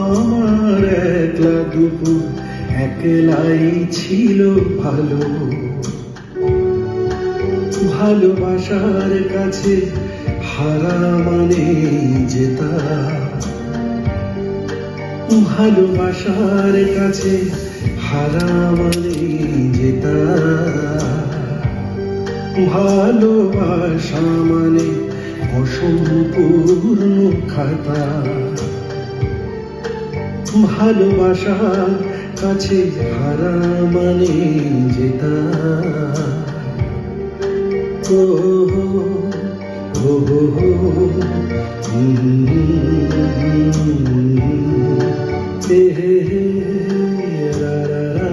আমার একলা দুপুর একলাই ছিল ভালো। ভালোবাসার কাছে হারা মানে জেতা। ভালোবাসার কাছে হারা মানে জেতা। ভালোবাসা মানে অসম্পূর্ণ খাতা। ভালোবাসার কাছে হারা মানে জেতা। ও হো হো, রা রা রা।